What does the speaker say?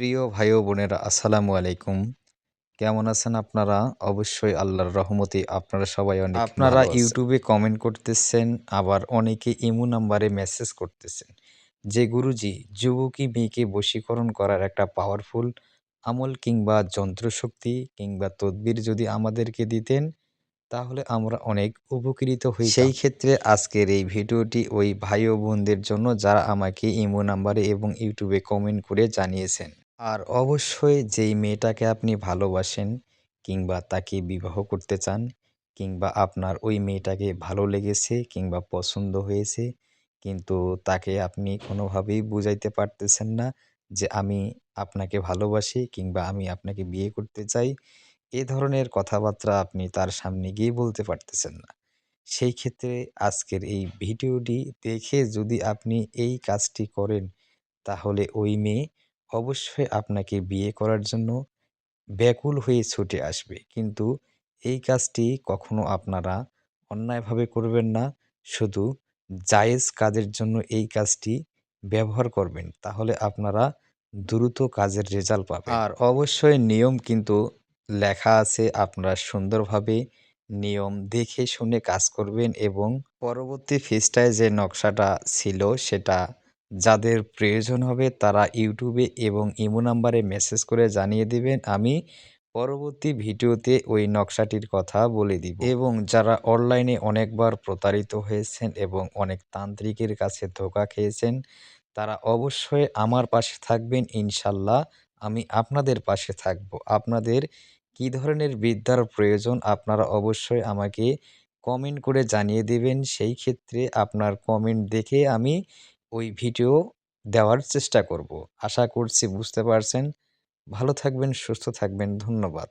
প্রিয় ভাই ও বোনেরা আসসালামু আলাইকুম। কেমন আছেন আপনারা? অবশ্যই আল্লাহর রহমতে আপনারা সবাই অনেক আপনারা ইউটিউবে কমেন্ট করতেছেন আবার অনেকে ইমো নাম্বারে মেসেজ করতেছেন। যে গুরুজি যুবকী মেয়েকে বশীকরণ করার একটা পাওয়ারফুল আমল কিংবা যন্ত্রশক্তি কিংবা তদবির যদি আমাদেরকে দিতেন তাহলে আমরা অনেক উপকৃত হই সেই ক্ষেত্রে আজকের এই ভিডিওটি ওই ভাই ও বোনদের জন্য যারা আমাকে ইমো নাম্বারে এবং ইউটিউবে কমেন্ট করে জানিয়েছেন। আর অবশ্যই যেই মেয়েটাকে আপনি ভালোবাসেন কিংবা তাকে বিবাহ করতে চান কিংবা আপনার ওই মেয়েটাকে ভালো লেগেছে কিংবা পছন্দ হয়েছে, কিন্তু তাকে আপনি কোনোভাবেই বুঝাইতে পারতেছেন না যে আমি আপনাকে ভালোবাসি কিংবা আমি আপনাকে বিয়ে করতে চাই, এ ধরনের কথাবার্তা আপনি তার সামনে গিয়ে বলতে পারতেছেন না। সেই ক্ষেত্রে আজকের এই ভিডিওটি দেখে যদি আপনি এই কাজটি করেন, তাহলে ওই মেয়ে অবশ্যই আপনাকে বিয়ে করার জন্য ব্যাকুল হয়ে ছুটে আসবে। কিন্তু এই কাজটি কখনো আপনারা অন্যায়ভাবে করবেন না। শুধু জায়েজ কাজের জন্য এই কাজটি ব্যবহার করবেন। তাহলে আপনারা দ্রুত কাজের রেজাল্ট পাবেন। আর অবশ্যই নিয়ম কিন্তু লেখা আছে। আপনারা সুন্দরভাবে নিয়ম দেখে শুনে কাজ করবেন এবং পরবর্তী ফেসটায় যে নকশাটা ছিল সেটা যাদের প্রয়োজন হবে তারা ইউটিউবে এবং ইমো নাম্বারে মেসেজ করে জানিয়ে দিবেন। আমি পরবর্তী ভিডিওতে ওই নকশাটির কথা বলে দিব। এবং যারা অনলাইনে অনেকবার প্রতারিত হয়েছেন এবং অনেক তান্ত্রিকের কাছে ধোকা খেয়েছেন, তারা অবশ্যই আমার পাশে থাকবেন ইনশাল্লাহ। আমি আপনাদের পাশে থাকব। আপনাদের কি ধরনের বিদ্যার প্রয়োজন আপনারা অবশ্যই আমাকে কমেন্ট করে জানিয়ে দেবেন। সেই ক্ষেত্রে আপনার কমেন্ট দেখে আমি ওই ভিডিও দেওয়ার চেষ্টা করব। আশা করছি বুঝতে পারছেন। ভালো থাকবেন সুস্থ থাকবেন। ধন্যবাদ।